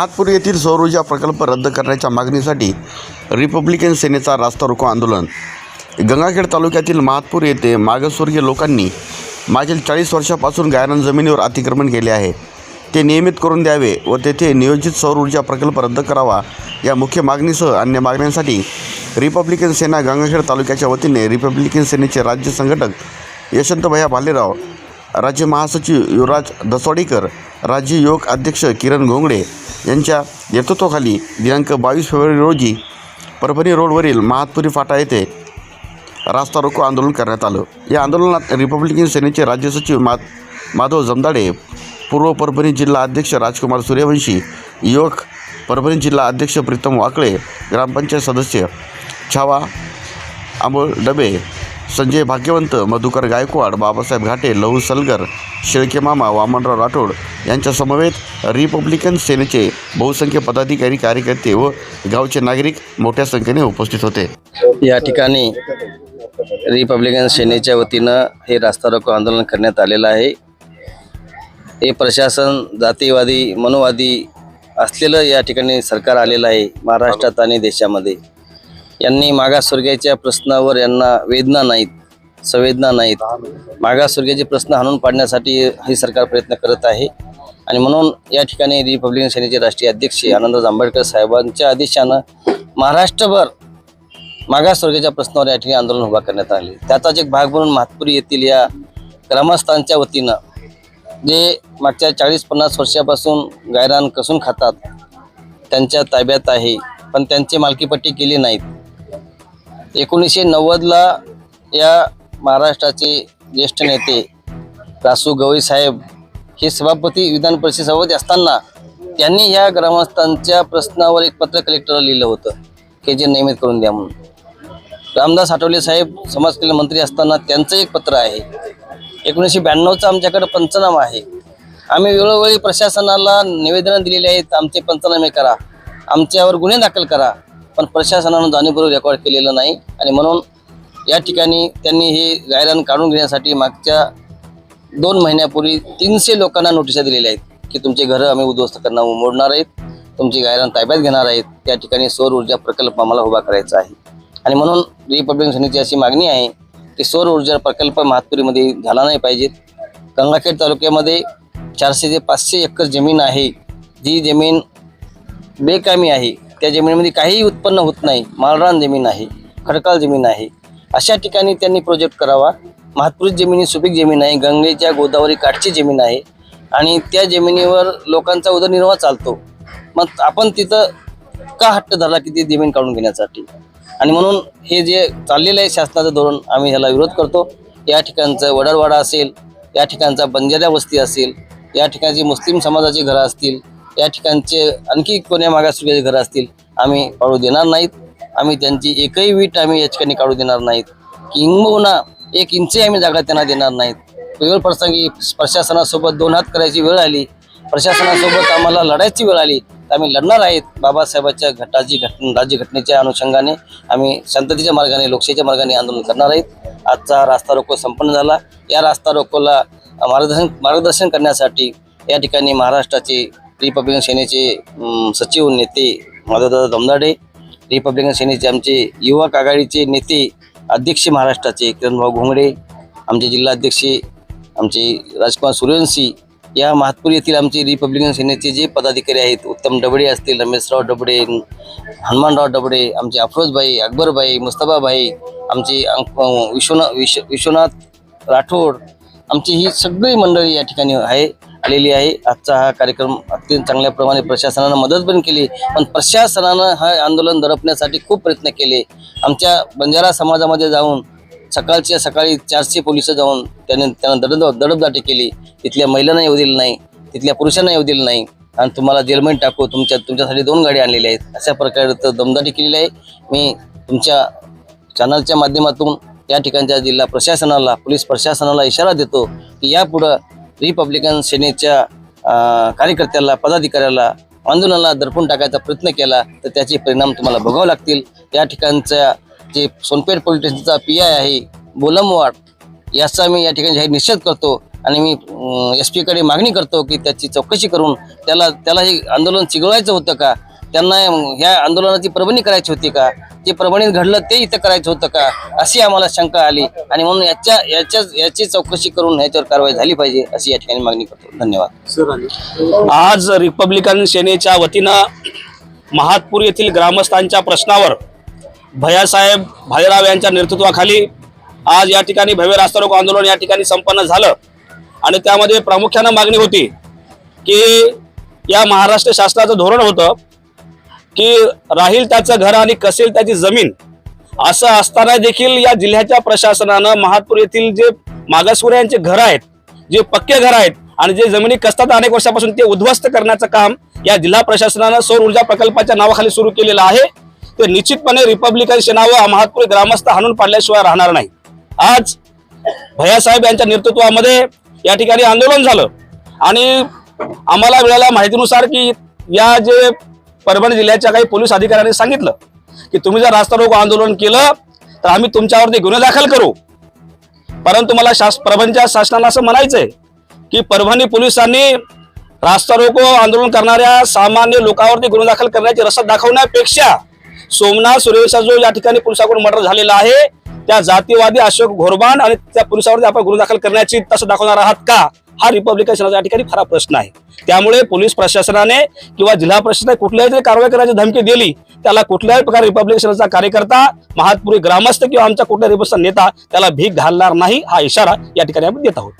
महातपूर येथील सौर ऊर्जा प्रकल्प रद्द करण्याच्या मागणीसाठी रिपब्लिकन सेनेचा रास्ता रोको आंदोलन. गंगाखेड तालुक्यातील महातपूर येथे मागासवर्गीय लोकांनी मागील चाळीस वर्षापासून गायरान जमिनीवर अतिक्रमण केले आहे. ते नियमित करून द्यावे व तेथे नियोजित सौर ऊर्जा प्रकल्प रद्द करावा या मुख्य मागणीसह अन्य मागण्यांसाठी रिपब्लिकन सेना गंगाखेड तालुक्याच्या वतीने रिपब्लिकन सेनेचे राज्य संघटक यशवंतभैया भालेराव राज्य महासचिव युवराज दसवाडीकर राज्य युवक अध्यक्ष किरण घोंगडे यांच्या नेतृत्वाखाली दिनांक बावीस फेब्रुवारी रोजी परभणी रोडवरील महातपुरी फाटा येथे रास्ता रोको आंदोलन करण्यात आलं. या आंदोलनात रिपब्लिकन सेनेचे राज्य सचिव मा माधव जमदाडे पूर्व परभणी जिल्हा अध्यक्ष राजकुमार सूर्यवंशी युवक परभणी जिल्हा अध्यक्ष प्रीतम वाकळे ग्रामपंचायत सदस्य छावा आंबोळ डबे संजय भाग्यवंत मधुकर गायकवाड बाबासाहेब घाटे लहू सलगर शेळके मामा वामनराव राठोड यांच्यासमवेत रिपब्लिकन सेनेचे बहुसंख्य पदाधिकारी कार्यकर्ते व गावचे नागरिक मोठ्या संख्येने उपस्थित होते. या ठिकाणी रिपब्लिकन सेनेच्या वतीनं हे रास्ता रोको आंदोलन करण्यात आलेलं आहे. हे प्रशासन जातीवादी मनोवादी असलेलं या ठिकाणी सरकार आलेलं आहे महाराष्ट्रात आणि देशामध्ये. यांनी मागासवर्गीयाच्या प्रश्नावर यांना वेदना नाहीत संवेदना नाहीत. मागासवर्गीयाचे प्रश्न हाणून पाडण्यासाठी हे सरकार प्रयत्न करत आहे. आणि म्हणून या ठिकाणी रिपब्लिकन सेनेचे राष्ट्रीय अध्यक्ष आनंदराज आंबेडकर साहेबांच्या आदेशानं महाराष्ट्रभर मागासवर्गीयाच्या प्रश्नावर या ठिकाणी आंदोलन उभा करण्यात आले. त्याचाच एक भाग म्हणून महातपुरी येथील या ग्रामस्थांच्या वतीनं जे मागच्या चाळीस पन्नास वर्षापासून गायरान कसून खातात त्यांच्या ताब्यात आहे पण त्यांची मालकीपट्टी केली नाहीत. एकोणीसशे नव्वदला या महाराष्ट्राचे ज्येष्ठ नेते रासू गवई साहेब हे सभापती विधान परिषद सभापती असताना त्यांनी या ग्रामस्थांच्या प्रश्नावर एक पत्र कलेक्टरला लिहिलं होतं की जे नियमित करून द्या म्हणून. रामदास आठवले साहेब समाज कल्याण मंत्री असताना त्यांचं एक पत्र आहे. एकोणीसशे ब्याण्णवचा आमच्याकडे पंचनामा आहे. आम्ही वेळोवेळी प्रशासनाला निवेदनं दिलेली आहेत आमचे पंचनामे करा आमच्यावर गुन्हे दाखल करा पण प्रशासनानं जाणीवपूर्वक रेकॉर्ड केलेलं नाही. आणि म्हणून या ठिकाणी त्यांनी हे गायरान काढून घेण्यासाठी मागच्या दोन महिन्यापूर्वी तीनशे लोकांना नोटिसा दिलेल्या आहेत की तुमचे घरं आम्ही उद्ध्वस्त करणं मोडणार आहेत. तुमची गायरान ताब्यात घेणार आहेत. त्या ठिकाणी सौर ऊर्जा प्रकल्प आम्हाला उभा करायचा आहे. आणि म्हणून रिपब्लिकन सेनेची अशी मागणी आहे की सौर ऊर्जा प्रकल्प महातपुरीमध्ये झाला नाही पाहिजेत गंगाखेड तालुक्यामध्ये चारशे ते पाचशे एकर जमीन आहे. जी जमीन बेकामी आहे. त्या जमिनीमध्ये काहीही उत्पन्न होत नाही मालरान जमीन आहे खडकाळ जमीन आहे अशा ठिकाणी त्यांनी प्रोजेक्ट करावा. महातपुरी जमिनी सुपीक जमीन आहे गंगेच्या गोदावरी काठची जमीन आहे आणि त्या जमिनीवर लोकांचा उदरनिर्वाह चालतो. मग आपण तिथं का हट्ट धरला की ती जमीन काढून घेण्यासाठी? आणि म्हणून हे जे चाललेलं आहे शासनाचं धोरण आम्ही ह्याला विरोध करतो. या ठिकाणचं वडरवाडा असेल या ठिकाणचा बंजाऱ्या वस्ती असेल या ठिकाणची मुस्लिम समाजाची घरं असतील या ठिकाणचे आणखी कोण्या मागासवर्गीयाची घरं असतील आम्ही पाडू देणार नाहीत. आम्ही त्यांची एकही वीट आम्ही या ठिकाणी काढू देणार नाहीत. किंबहुना एक इंचही आम्ही जागा त्यांना देणार नाहीत. वेळ प्रसंगी प्रशासनासोबत दोन हात करायची वेळ आली. प्रशासनासोबत आम्हाला लढायची वेळ आली. तर आम्ही लढणार आहेत. बाबासाहेबांच्या घटाची घट राज्यघटनेच्या अनुषंगाने आम्ही शांततेच्या मार्गाने लोकशाहीच्या मार्गाने आंदोलन करणार आहेत. आजचा रास्ता रोको संपन्न झाला. या रास्ता रोकोला मार्गदर्शन मार्गदर्शन करण्यासाठी या ठिकाणी महाराष्ट्राचे रिपब्लिकन सेनेचे सचिव नेते माधवदादा दमदाडे रिपब्लिकन सेनेचे आमचे युवक आघाडीचे नेते अध्यक्ष महाराष्ट्राचे किरणभाऊ घोंगडे आमचे जिल्हाध्यक्ष आमचे राजकुमार सूर्यवंशी या महातपूर येथील आमचे रिपब्लिकन सेनेचे जे पदाधिकारी आहेत उत्तम डबडे असतील रमेशराव डबडे हनुमानराव डबडे आमचे अफरोजबाई अकबरबाई मुस्ताबाबाई आमचे विश्वनाथ विश्व विश्वनाथ राठोड आमची ही सगळी मंडळी या ठिकाणी आहे. आलेली आहे. आजचा हा कार्यक्रम अत्यंत चांगल्या प्रमाणे प्रशासनानं मदत पण केली पण प्रशासनानं हा आंदोलन दडपण्यासाठी खूप प्रयत्न केले. आमच्या बंजारा समाजामध्ये जाऊन सकाळच्या सकाळी चारशे पोलीस जाऊन त्याने त्यांना दडद दडपदाटी केली. तिथल्या महिलांना येऊ दिलं नाही तिथल्या पुरुषांना येऊ दिलं नाही. आणि तुम्हाला जेलमध्ये टाकू तुमच्या तुमच्यासाठी दोन गाडी आणलेल्या आहेत. अशा प्रकारे दमदाटी केलेली आहे. मी तुमच्या चॅनलच्या माध्यमातून या ठिकाणच्या जिल्हा प्रशासनाला पोलीस प्रशासनाला इशारा देतो की यापुढं रिपब्लिकन सेनेच्या कार्यकर्त्याला पदाधिकाऱ्याला आंदोलनाला दडपून टाकायचा प्रयत्न केला तर त्याचे परिणाम तुम्हाला भोगावे लागतील. या ठिकाणच्या जे सोनपेठ पोलीस स्टेशनचा पी आय आहे बोलमवाड याचा मी या ठिकाणी जाहीर निषेध करतो आणि मी एस पीकडे मागणी करतो की त्याची चौकशी करून त्याला त्याला हे आंदोलन चिघळवायचं होतं का? त्यांना ह्या आंदोलनाची प्रबणी करायची होती का? जे प्रबणीत घडलं ते इथं करायचं होतं का? अशी आम्हाला शंका आली. आणि म्हणून याच्या याच्या याची चौकशी करून ह्याच्यावर कारवाई झाली पाहिजे अशी या ठिकाणी मागणी करतो. धन्यवाद. आज रिपब्लिकन सेनेच्या वतीनं महातपूर येथील ग्रामस्थांच्या प्रश्नावर भैयासाहेब भालेराव यांच्या नेतृत्वाखाली आज या ठिकाणी भव्य रास्ता रोको आंदोलन या ठिकाणी संपन्न झालं. आणि त्यामध्ये प्रामुख्यानं मागणी होती की या महाराष्ट्र शासनाचं धोरण होतं की राहील त्याचं घर आणि कसेल त्याची जमीन असं असताना देखील या जिल्ह्याच्या प्रशासनानं महापूर येथील जे मागासवर्यांचे घर आहेत जे पक्के घर आहेत आणि जे जमिनी कसतात अनेक वर्षापासून ते उद्ध्वस्त करण्याचं काम या जिल्हा प्रशासनानं सौर ऊर्जा प्रकल्पाच्या नावाखाली सुरू केलेलं आहे. ते निश्चितपणे रिपब्लिकन सेना व महातपूर ग्रामस्थ हाणून पाडल्याशिवाय राहणार नाही. आज भैयासाहेब यांच्या नेतृत्वामध्ये या ठिकाणी आंदोलन झालं आणि आम्हाला मिळाल्या माहितीनुसार की या जे परभणी जिल्ह्याच्या काही पोलीस अधिकाऱ्यांनी सांगितलं की तुम्ही जर रास्ता रोको आंदोलन केलं तर आम्ही तुमच्यावरती गुन्हे दाखल करू. परंतु मला शास परभणीच्या शासनाला असं म्हणायचंय की परभणी पोलिसांनी रास्ता रोको आंदोलन करणाऱ्या सामान्य लोकांवरती गुन्हे दाखल करण्याची रसद दाखवण्यापेक्षा सोमनाथ सुरेशा जो या ठिकाणी पोलिसाकडून मर्डर झालेला आहे. त्या जातीवादी अशोक घोरबान आणि त्या पोलिसावरती आपण गुन्हे दाखल करण्याची तसं दाखवणार आहात का? हा रिपब्लिकन सेनाचा या ठिकाणी खरा प्रश्न आहे. त्यामुळे पोलीस प्रशासनाने किंवा जिल्हा प्रशासनाने कुठल्याही तरी कारवाई करायची धमकी दिली त्याला कुठल्याही प्रकारे रिपब्लिकन सेनाचा कार्यकर्ता महातपुरी ग्रामस्थ किंवा आमचा कुठल्याही रिपब्लिकन नेता त्याला भीक घालणार नाही हा इशारा या ठिकाणी आपण देत आहोत.